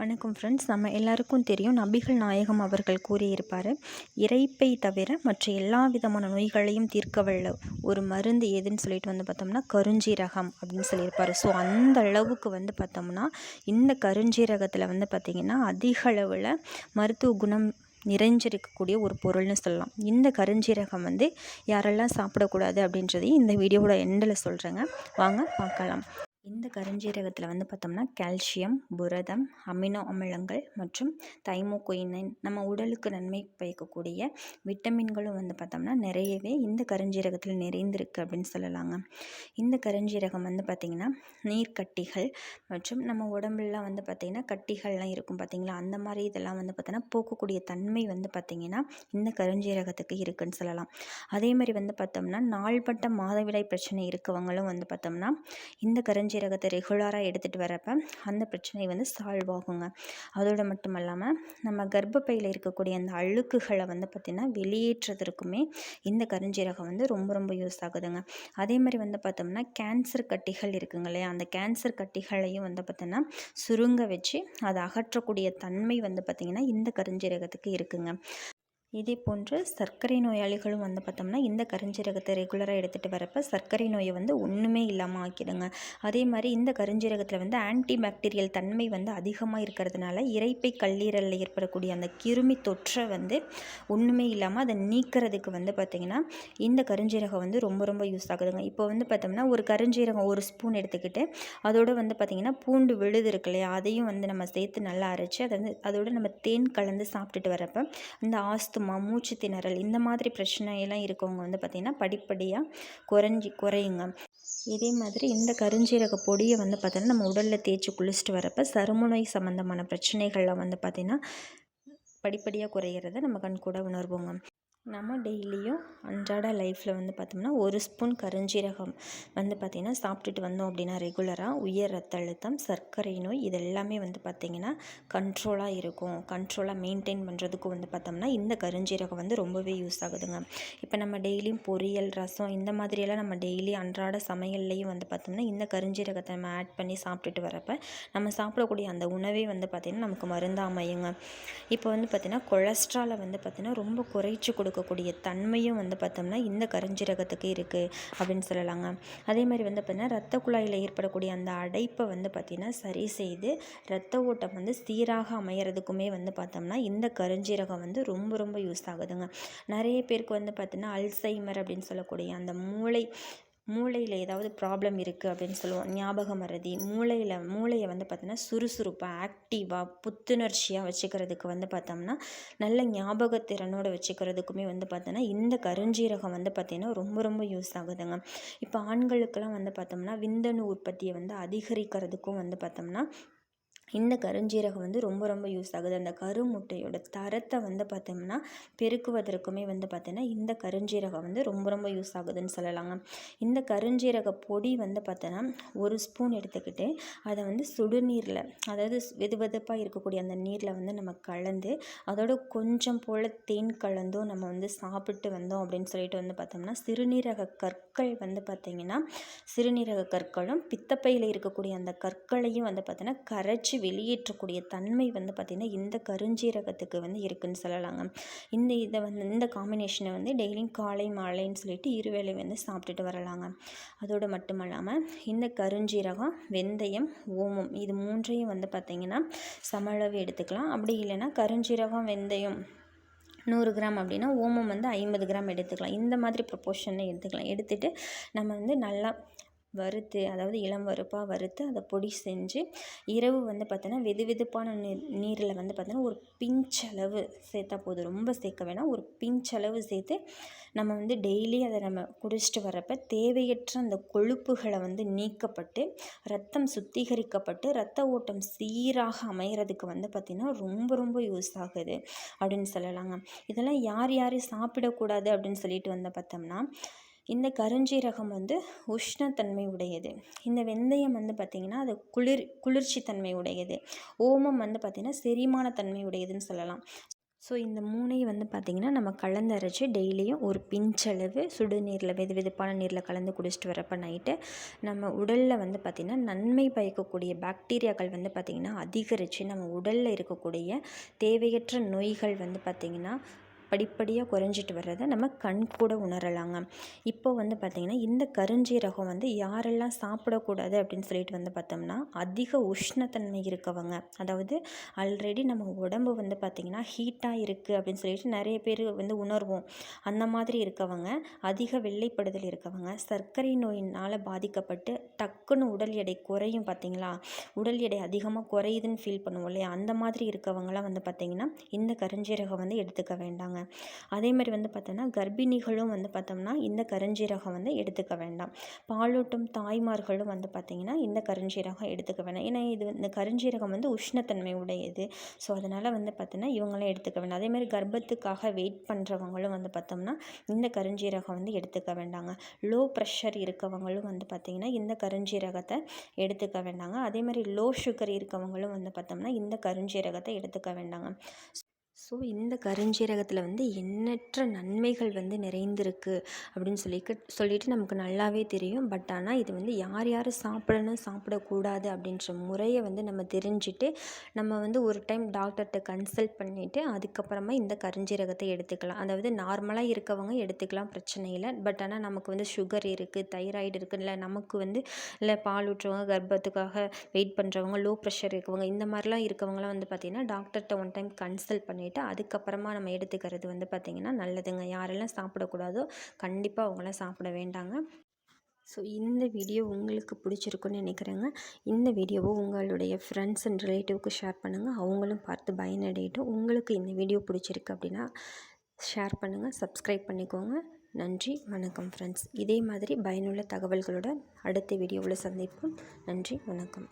வணக்கம் ஃப்ரெண்ட்ஸ் நம்ம எல்லாருக்கும் தெரியும் நபிகள் நாயகம் அவர்கள் கூறியிருப்பார் இறைப்பை தவிர மற்ற எல்லா விதமான நோய்களையும் தீர்க்க வல்ல ஒரு மருந்து எதுன்னு சொல்லிட்டு வந்து பார்த்தோம்னா கருஞ்சீரகம் அப்படின்னு சொல்லியிருப்பார். ஸோ அந்த அளவுக்கு வந்து பார்த்தோம்னா இந்த கருஞ்சீரகத்தில் வந்து பார்த்திங்கன்னா அதிக அளவில் மருத்துவ குணம் நிறைஞ்சிருக்கக்கூடிய ஒரு பொருள்னு சொல்லலாம். இந்த கருஞ்சீரகம் வந்து யாரெல்லாம் சாப்பிடக்கூடாது அப்படின்றதையும் இந்த வீடியோவோட எண்டில் சொல்கிறேங்க வாங்க பார்க்கலாம். இந்த கருஞ்சீரகத்தில் வந்து பார்த்தோம்னா கால்சியம் புரதம் அமினோ அமிலங்கள் மற்றும் தைமோகொயினின் நம்ம உடலுக்கு நன்மை பயக்கக்கூடிய விட்டமின்களும் வந்து பார்த்தோம்னா நிறையவே இந்த கருஞ்சீரகத்தில் நிறைந்திருக்கு அப்படின்னு சொல்லலாங்க. இந்த கருஞ்சீரகம் வந்து பார்த்திங்கன்னா நீர்க்கட்டிகள் மற்றும் நம்ம உடம்புலாம் வந்து பார்த்திங்கன்னா கட்டிகள்லாம் இருக்கும் பார்த்திங்களா அந்த மாதிரி இதெல்லாம் வந்து பார்த்தோன்னா போக்கக்கூடிய தன்மை வந்து பார்த்திங்கன்னா இந்த கருஞ்சீரகத்துக்கு இருக்குன்னு சொல்லலாம். அதே மாதிரி வந்து பார்த்தோம்னா நாள்பட்ட மாதவிடாய் பிரச்சனை இருக்கவங்களும் வந்து பார்த்தோம்னா இந்த கருஞ்சீரகம் சீரகத்தை ரெகுலராக எடுத்துகிட்டு வரப்போ அந்த பிரச்சனை வந்து சால்வ் ஆகுங்க. அதோடு மட்டும் இல்லாமல் நம்ம கர்ப்பப்பையில் இருக்கக்கூடிய அந்த அழுக்குகளை வந்து பார்த்திங்கன்னா வெளியேற்றுறதுக்குமே இந்த கருஞ்சீரகம் வந்து ரொம்ப ரொம்ப யூஸ் ஆகுதுங்க. அதே மாதிரி வந்து பார்த்தோம்னா கேன்சர் கட்டிகள் இருக்குங்க இல்லையா? அந்த கேன்சர் கட்டிகளையும் வந்து பார்த்தோன்னா சுருங்க வச்சு அதை அகற்றக்கூடிய தன்மை வந்து பார்த்திங்கன்னா இந்த கருஞ்சீரகத்துக்கு இருக்குங்க. இதே போன்று சர்க்கரை நோயாளிகளும் வந்து பார்த்தோம்னா இந்த கருஞ்சீரகத்தை ரெகுலராக எடுத்துகிட்டு வரப்போ சர்க்கரை நோயை வந்து ஒன்றுமே இல்லாமல் ஆக்கிடுங்க. அதே மாதிரி இந்த கருஞ்சீரகத்தில் வந்து ஆன்டி பாக்டீரியல் தன்மை வந்து அதிகமாக இருக்கிறதுனால இறைப்பை கல்லீரலில் ஏற்படக்கூடிய அந்த கிருமி தொற்றை வந்து ஒன்றுமே இல்லாமல் அதை நீக்கிறதுக்கு வந்து பார்த்திங்கன்னா இந்த கருஞ்சீரகம் வந்து ரொம்ப ரொம்ப யூஸ் ஆகுதுங்க. இப்போ வந்து பார்த்தோம்னா ஒரு கருஞ்சீரகம் ஒரு ஸ்பூன் எடுத்துக்கிட்டு அதோடு வந்து பார்த்திங்கன்னா பூண்டு விழுது இருக்கு இல்லையா அதையும் வந்து நம்ம சேர்த்து நல்லா அரைச்சி அதை வந்து அதோடு நம்ம தேன் கலந்து சாப்பிட்டுட்டு வரப்போ இந்த ஆஸ்து ஆஸ்துமா மூச்சு திணறல் இந்த மாதிரி பிரச்சனையெல்லாம் இருக்கவங்க வந்து பார்த்திங்கன்னா படிப்படியாக குறைஞ்சி குறையுங்க. இதே மாதிரி இந்த கருஞ்சீரக பொடியை வந்து பார்த்தோன்னா நம்ம உடலில் தேய்ச்சி குளிச்சுட்டு வரப்போ சருமுனை சம்மந்தமான பிரச்சனைகள்லாம் வந்து பார்த்திங்கன்னா படிப்படியாக குறையிறத நம்ம கண் கூட உணர்வோங்க. நம்ம டெய்லியும் அன்றாட லைஃப்பில் வந்து பார்த்தோம்னா ஒரு ஸ்பூன் கருஞ்சீரகம் வந்து பார்த்திங்கன்னா சாப்பிட்டுட்டு வந்தோம் அப்படின்னா ரெகுலராக உயர் ரத்த அழுத்தம் சர்க்கரை நோய் இது எல்லாமே வந்து பார்த்திங்கன்னா கண்ட்ரோலாக இருக்கும். கண்ட்ரோலாக மெயின்டைன் பண்ணுறதுக்கும் வந்து பார்த்தோம்னா இந்த கருஞ்சீரகம் வந்து ரொம்பவே யூஸ் ஆகுதுங்க. இப்போ நம்ம டெய்லியும் பொரியல் ரசம் இந்த மாதிரியெல்லாம் நம்ம டெய்லி அன்றாட சமையல்லையும் வந்து பார்த்தோம்னா இந்த கருஞ்சீரகத்தை நம்ம ஆட் பண்ணி சாப்பிட்டுட்டு வரப்போ நம்ம சாப்பிடக்கூடிய அந்த உணவே வந்து பார்த்திங்கன்னா நமக்கு மருந்தாக அமையுங்க. இப்போ வந்து பார்த்திங்கன்னா கொலஸ்ட்ராலை வந்து பார்த்திங்கன்னா ரொம்ப குறைச்சி கொடுக்க இருக்கக்கூடிய தன்மையும் வந்து பார்த்தோம்னா இந்த கருஞ்சீரகத்துக்கு இருக்குது அப்படின்னு சொல்லலாங்க. அதே மாதிரி வந்து பார்த்திங்கன்னா ரத்த குழாயில் ஏற்படக்கூடிய அந்த அடைப்பை வந்து பார்த்திங்கன்னா சரி செய்து ரத்த ஓட்டம் வந்து சீராக அமையறதுக்குமே வந்து பார்த்தோம்னா இந்த கருஞ்சீரகம் வந்து ரொம்ப ரொம்ப யூஸ் ஆகுதுங்க. நிறைய பேருக்கு வந்து பார்த்திங்கன்னா அல்சைமர் அப்படின்னு சொல்லக்கூடிய அந்த மூளை மூளையில் ஏதாவது ப்ராப்ளம் இருக்குது அப்படின்னு சொல்லுவோம். ஞாபக மறதி மூளையில் மூளையை வந்து பார்த்தோன்னா சுறுசுறுப்பாக ஆக்டிவாக புத்துணர்ச்சியாக வச்சுக்கிறதுக்கு வந்து பார்த்தோம்னா நல்ல ஞாபகத்திறனோடு வச்சுக்கிறதுக்குமே வந்து பார்த்தோன்னா இந்த கருஞ்சீரகம் வந்து பார்த்திங்கன்னா ரொம்ப ரொம்ப யூஸ் ஆகுதுங்க. இப்போ ஆண்களுக்கெல்லாம் வந்து பார்த்தோம்னா விந்தணு உற்பத்தியை வந்து அதிகரிக்கிறதுக்கும் வந்து பார்த்தோம்னா இந்த கருஞ்சீரகம் வந்து ரொம்ப ரொம்ப யூஸ் ஆகுது. அந்த கருமுட்டையோட தரத்தை வந்து பார்த்தோம்னா பெருக்குவதற்குமே வந்து பார்த்தோன்னா இந்த கருஞ்சீரகம் வந்து ரொம்ப ரொம்ப யூஸ் ஆகுதுன்னு சொல்லலாங்க. இந்த கருஞ்சீரக பொடி வந்து பார்த்தோன்னா ஒரு ஸ்பூன் எடுத்துக்கிட்டு அதை வந்து சுடுநீரில் அதாவது வெது வெதுப்பாக இருக்கக்கூடிய அந்த நீரில் வந்து நம்ம கலந்து அதோட கொஞ்சம் போல் தேன் கலந்தும் நம்ம வந்து சாப்பிட்டு வந்தோம் அப்படின்னு சொல்லிட்டு வந்து பார்த்தோம்னா சிறுநீரக கற்கள் வந்து பார்த்திங்கன்னா சிறுநீரக கற்களும் பித்தப்பையில் இருக்கக்கூடிய அந்த கற்களையும் வந்து பார்த்தோன்னா கரைச்சி வெளியேற்றக்கூடிய தன்மை வந்து பார்த்திங்கன்னா இந்த கருஞ்சீரகத்துக்கு வந்து இருக்குதுன்னு சொல்லலாங்க. இந்த இதை வந்து இந்த காம்பினேஷனை வந்து டெய்லியும் காலை மாலைன்னு சொல்லிட்டு இருவேளை வந்து சாப்பிட்டுட்டு வரலாங்க. அதோடு மட்டும் இல்லாமல் இந்த கருஞ்சீரகம் வெந்தயம் ஓமம் இது மூன்றையும் வந்து பார்த்திங்கன்னா சமளவு எடுத்துக்கலாம். அப்படி இல்லைன்னா கருஞ்சீரகம் வெந்தயம் நூறு கிராம் அப்படின்னா ஓமம் வந்து ஐம்பது கிராம் எடுத்துக்கலாம். இந்த மாதிரி ப்ரொப்போர்ஷனில் எடுத்துக்கலாம். எடுத்துகிட்டு நம்ம வந்து நல்லா வறுத்து அதாவது இளம் வறுப்பாக வறுத்து அதை பொடி செஞ்சு இரவு வந்து பார்த்தோன்னா வெது வெதுப்பான நீர் நீரில் வந்து பார்த்தோன்னா ஒரு பிஞ்சளவு சேர்த்தா போதும். ரொம்ப சேர்க்க வேணாம். ஒரு பிஞ்சளவு சேர்த்து நம்ம வந்து டெய்லி அதை நம்ம குடிச்சிட்டு வரப்போ தேவையற்ற அந்த கொழுப்புகளை வந்து நீக்கப்பட்டு ரத்தம் சுத்திகரிக்கப்பட்டு ரத்த ஓட்டம் சீராக அமைகிறதுக்கு வந்து பார்த்திங்கன்னா ரொம்ப ரொம்ப யூஸ் ஆகுது அப்படின்னு சொல்லலாங்க. இதெல்லாம் யார் யார் சாப்பிடக்கூடாது அப்படின்னு சொல்லிட்டு வந்து பார்த்தோம்னா இந்த கருஞ்சீரகம் வந்து உஷ்ணத்தன்மை உடையது. இந்த வெந்தயம் வந்து பார்த்திங்கன்னா அது குளிர் குளிர்ச்சி தன்மை உடையது. ஓமம் வந்து பார்த்திங்கன்னா செரிமான தன்மை உடையதுன்னு சொல்லலாம். ஸோ இந்த மூணையும் வந்து பார்த்திங்கன்னா நம்ம கலந்தரைச்சி டெய்லியும் ஒரு பிஞ்சளவு சுடுநீரில் வெது வெதுப்பான நீரில் கலந்து குடிச்சிட்டு வரப்போ நைட்டு நம்ம உடலில் வந்து பார்த்திங்கன்னா நன்மை பயக்கக்கூடிய பாக்டீரியாக்கள் வந்து பார்த்திங்கன்னா அதிகரித்து நம்ம உடலில் இருக்கக்கூடிய தேவையற்ற நோய்கள் வந்து பார்த்திங்கன்னா படிப்படியாக குறைஞ்சிட்டு வர்றதை நம்ம கண் கூட உணரலாங்க. இப்போ வந்து பார்த்திங்கன்னா இந்த கருஞ்சீரகம் வந்து யாரெல்லாம் சாப்பிடக்கூடாது அப்படின்னு சொல்லிட்டு வந்து பார்த்தோம்னா அதிக உஷ்ணத்தன்மை இருக்கவங்க. அதாவது ஆல்ரெடி நம்ம உடம்பு வந்து பார்த்திங்கன்னா ஹீட்டாக இருக்குது அப்படின்னு சொல்லிட்டு நிறைய பேர் வந்து உணர்வோம். அந்த மாதிரி இருக்கவங்க அதிக வெள்ளைப்படுதல் இருக்கவங்க சர்க்கரை நோயினால் பாதிக்கப்பட்டு டக்குன்னு உடல் எடை குறையும் பார்த்திங்களா உடல் எடை அதிகமாக குறையுதுன்னு ஃபீல் பண்ணுவோம் இல்லையா? அந்த மாதிரி இருக்கவங்களாம் வந்து பார்த்திங்கன்னா இந்த கருஞ்சீரகம் வந்து எடுத்துக்க வேண்டாங்க. அதே மாதிரி வந்து பார்த்தோன்னா கர்ப்பிணிகளும் வந்து பார்த்தோம்னா இந்த கருஞ்சீரகம் வந்து எடுத்துக்க வேண்டாம். பாலூட்டும் தாய்மார்களும் வந்து பார்த்திங்கன்னா இந்த கருஞ்சீரகம் எடுத்துக்க வேண்டாம். ஏன்னா இது இந்த கருஞ்சீரகம் வந்து உஷ்ணத்தன்மை உடையது. ஸோ அதனால் வந்து பார்த்தோன்னா இவங்களாம் எடுத்துக்க வேண்டாம். அதே மாதிரி கர்ப்பத்துக்காக வெயிட் பண்ணுறவங்களும் வந்து பார்த்தோம்னா இந்த கருஞ்சீரகம் வந்து எடுத்துக்க வேண்டாங்க. லோ ப்ரெஷர் இருக்கவங்களும் வந்து பார்த்திங்கன்னா இந்த கருஞ்சீரகத்தை எடுத்துக்க வேண்டாங்க. அதே மாதிரி லோ சுகர் இருக்கவங்களும் வந்து பார்த்தோம்னா இந்த கருஞ்சீரகத்தை எடுத்துக்க வேண்டாங்க. ஸோ இந்த கருஞ்சீரகத்தில் வந்து எண்ணற்ற நன்மைகள் வந்து நிறைந்திருக்கு அப்படின்னு சொல்லி சொல்லிட்டு நமக்கு நல்லாவே தெரியும். பட் ஆனால் இது வந்து யார் யார் சாப்பிடணும் சாப்பிடக்கூடாது அப்படின்ற முறையை வந்து நம்ம தெரிஞ்சுட்டு நம்ம வந்து ஒரு டைம் டாக்டர்கிட்ட கன்சல்ட் பண்ணிவிட்டு அதுக்கப்புறமா இந்த கருஞ்சீரகத்தை எடுத்துக்கலாம். அதாவது நார்மலாக இருக்கவங்க எடுத்துக்கலாம் பிரச்சனை இல்லை. பட் ஆனால் நமக்கு வந்து சுகர் இருக்குது தைராய்டு இருக்குது இல்லை நமக்கு வந்து இல்லை பால் ஊற்றுறவங்க கர்ப்பத்துக்காக வெயிட் பண்ணுறவங்க லோ ப்ரெஷர் இருக்கவங்க இந்த மாதிரிலாம் இருக்கவங்களாம் வந்து பார்த்திங்கன்னா டாக்டர்கிட்ட ஒன் டைம் கன்சல்ட் பண்ணிவிட்டு அதுக்கப்புறமா நம்ம எடுத்துக்கிறது வந்து பார்த்திங்கன்னா நல்லதுங்க. யாரெல்லாம் சாப்பிடக்கூடாதோ கண்டிப்பாக அவங்களாம் சாப்பிட வேண்டாங்க. ஸோ இந்த வீடியோ உங்களுக்கு பிடிச்சிருக்குன்னு நினைக்கிறேங்க. இந்த வீடியோவை உங்களுடைய ஃப்ரெண்ட்ஸ் அண்ட் ரிலேட்டிவ்க்கு ஷேர் பண்ணுங்கள் அவங்களும் பார்த்து பயனடையட்டும். உங்களுக்கு இந்த வீடியோ பிடிச்சிருக்கு அப்படின்னா ஷேர் பண்ணுங்கள் சப்ஸ்கிரைப் பண்ணிக்கோங்க. நன்றி வணக்கம் ஃப்ரெண்ட்ஸ் இதே மாதிரி பயனுள்ள தகவல்களோட அடுத்த வீடியோவில் சந்திப்போம். நன்றி வணக்கம்.